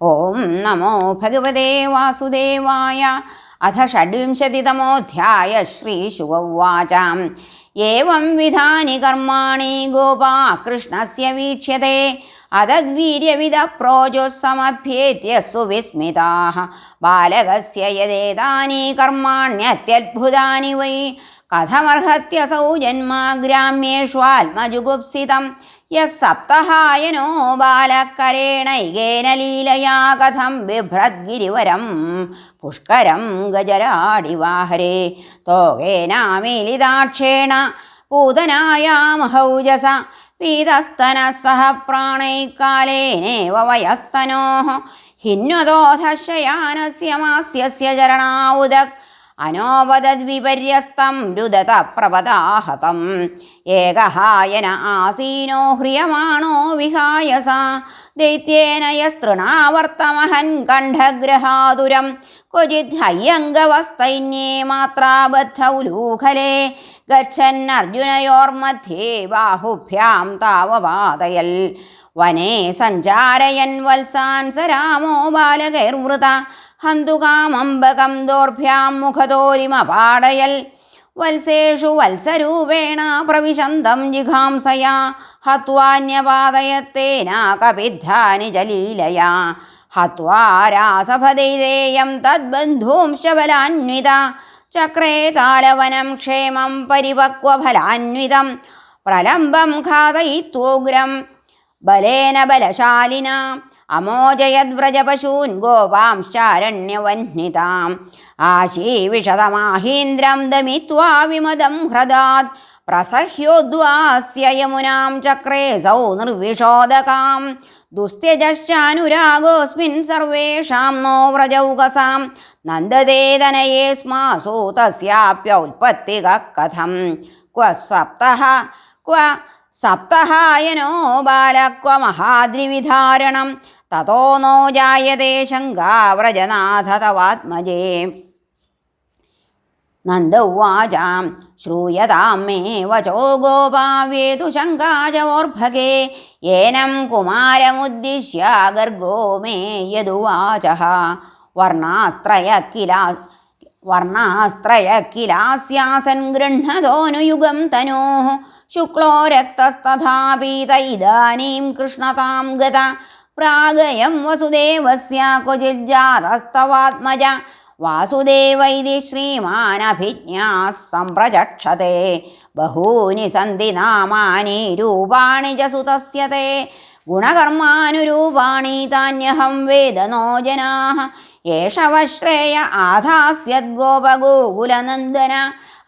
ഓം നമോ ഭഗവതേ വാസുദേവായ അഥ ഷഡ്വിംശതിതമോധ്യായ ശ്രീശുഗവാചാം ഏവം വിധാനി കർമാണി ഗോപാ കൃഷ്ണസ്യ വീക്ഷ്യത്തെ അതദ്വീര്യവിധ പ്രോജോസമഭ്യേത്യ സുവിസ്മിതാः ബാലകസ്യ യദേതാനി കർമാണ്യത്യത്ഭുതാനി വൈ. കഥമർഹത്യസൗ ജന്മ ഗ്രാമ്യേഷ്വാത്മജുഗുപ്സിതം യः സപ്തഹായനോ ബാലക്കരേണൈകേന ലീലയാ കഥം ബിഭ്രദ്ഗിരിവരം പുഷ്കരം ഗജരാടിവാഹരേ. തോകേനാമീലിതാക്ഷേണ പൂതനായാമഹൗജസ പീതസ്തന സഹ പ്രാണൈക്കാലേനേവ വയസ്തനോः ഹിന്വതോധശയാനസ്യ മാസ്യസ്യ ചരണാവുദക് അനോവദ്വിപര്യസ്തം രുദത പ്രപദാഹതം ഏകഹായന ആസീനോ ഹ്രിയമാണോ വിഹായസ? ദൈത്യേന യസ്തൃണാവർത്തമഹൻ കണ്ഠഗ്രഹാതുരം. ക്വചിത് ഹയ്യംഗവസ്തൈന്യേ മാത്രാബദ്ധൗലൂഖലേ. ഗച്ഛൻ അർജുനയോർമധ്യേ ബാഹുഭ്യാം താവവാതയൽ വനേ സഞ്ചാരയൻ വത്സാൻ സ രാമോ ബാലകൈർവൃത ഹന്തുകാമംബകം ദോർഭ്യാം മുഖതോരിമപാടയൽ വത്സേഷു വത്സരൂപേണ പ്രവിശന്തം ജിഘാംസയാ. ഹത്വാന്യപാതയത്തേന കപിദ്ധാനി ജലീലയാ. ഹത്വാരാസഭദൈതേയം തദ്ബന്ധൂം ശബലാന്വിത. ചക്രേ താലവനം ക്ഷേമം പരിപക്വഫലാന്വിതം പ്രലംബം ഘാതയിത്വോഗ്രം. ബലേന ബലശാലിന. അമോജയദ്വ്രജപശൂൻ ഗോപാംശാരണ്യവഹ്നിതാം ആശീവിഷതമാഹീന്ദ്രം ദമിത്വാ വിമദം ഹ്രദാത് പ്രസഹ്യോദ്വാസ്യ യമുനാം ചക്രേ സൗ നിർവിഷോദകാം. ദുസ്ത്യജശ്ചാനുരാഗോസ്മിൻ സർവേഷാം നോ വ്രജൗകസാം. നന്ദതേ തനയേസ്മാസു തസ്യാപ്യൗൽപ്പത്തിക കഥം. ക്വ സപ്തഃ ക്വ സപ്തഹായനോ ബാലക്വ മഹാദ്രിവിധാരണം. തതോ നോ ജായതേ ശങ്കാവ്രജനാഥ തവാത്മജേ നന്ദ ഉവാചാം ശ്രൂയതാം മേ വചോ ഗോപാവേതു ശങ്കാജോർഭകേ ഏനം കുമാരമുദ്ദിശ്യ ഗർഗോ മേ യദുവാച വർണാസ്ത്രയ കിലാ വർണാസ്ത്രയ കിലാസ്യാസൻ ഗൃഹതോനുയുഗം തനോ. ശുക്ലോ രക്തസ്തഥാ പീത ഇദാനീം കൃഷ്ണതാം ഗത പ്രാഗയം വസുദേവസ്യ ക്വചിജാതസ്തവാത്മജ വാസുദേവൈതി ശ്രീമാനഭിജ്ഞാ സംപ്രചക്ഷത്തെ ബഹൂനി സന്ധി നാമാനി രൂപാണി ച സുതസ്യ ഗുണകർമാനുരൂപാണി താന്യഹം വേദനോ ജനാ ഏഷവശ്രേയ ആധാസ്യദ്ഗോപഗോകുലനന്ദന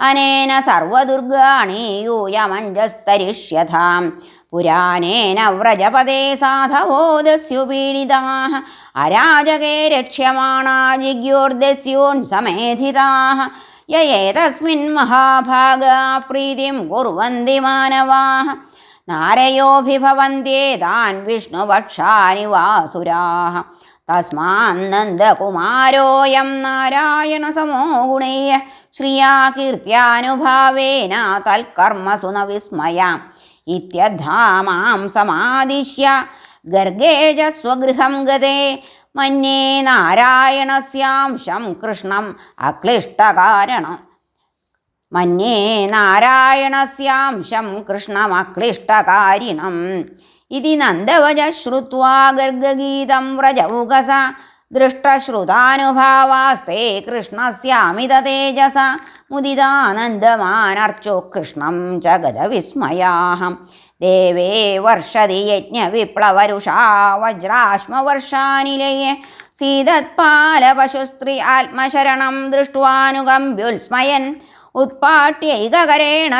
അനേന സർവദുർഗാണി യൂയമഞ്ജസ്തരിഷ്യതാം പുരാണേന വ്രജപദേ സാധവോ ദസ്യുപീഡിതാ അരാജകേ രക്ഷ്യമാണാ ജിഗ്യോർദസ്യോൻ സമേധിതാ. യേതസ്മിൻ മഹാഭാഗാ പ്രീതിം കുർവന്തി മാനവാ. നാരയോഭിഭവന്ത്യേതാൻ വിഷ്ണുപക്ഷാനി വാസുരാ തസ്മാന്നന്ദകുമാരോയം നാരായണസമോ ഗുണേയ ശ്രിയാ കീർത്തിയാനുഭാവേന തൽക്കർമ്മസു ന വിസ്മയ. ഇത്യദ്ധാമാം സമാദിശ്യ ഗർഗേജ സ്വഗൃഹം ഗതേ മന്യേ നാരായണസ്യാംശം കൃഷ്ണം അക്ലിഷ്ടകാരണം. മന്യേ നാരായണസ്യാംശം കൃഷ്ണമക്ലിഷ്ടകാരിണം ഇതി നന്ദവജ ശ്രുത്വാ ഗർഗഗീതം വ്രജൗകസ ദൃഷ്ടശ്രുതാനുഭാവാസ്തേ കൃഷ്ണസ്യാമിത തേജസ മുദിതാനന്ദമാനർച്ചോ കൃഷ്ണം ച ഗതവിസ്മയാഹം ദേവേ വർഷതി യജ്ഞവിപ്ലവരുഷാ വജ്രാശ്മവർഷാനിലയെ. സീതത്പാലപശുസ്ത്രീ ആത്മശരണം ദൃഷ്ട്വാനുകമ്പ്യുൽസ്മയൻ.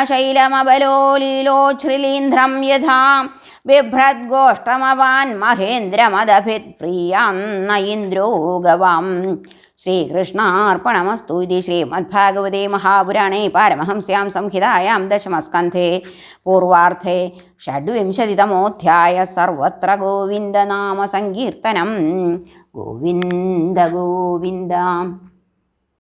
ശൈലമബലോലീലോച്ഛ്രിലീന്ദ്രം യഥാ. ബിഭ്രദ്ഗോഷ്ടമവാൻ മഹേന്ദ്രമദഭിത് പ്രിയാന്ന ഇന്ദ്രോ ഗവാം ശ്രീകൃഷ്ണാർപ്പണമസ്തു ഇതി ശ്രീമദ്ഭാഗവതേ മഹാപുരാണേ പാരമഹംസ്യാം സംഹിതായാം ദശമസ്കന്ധേ. പൂർവാർത്ഥേ ഷഡ്വിംശതിതമോധ്യായ സർവത്ര ഗോവിന്ദനാമസങ്കീർത്തനം ഗോവിന്ദ ഗോവിന്ദ.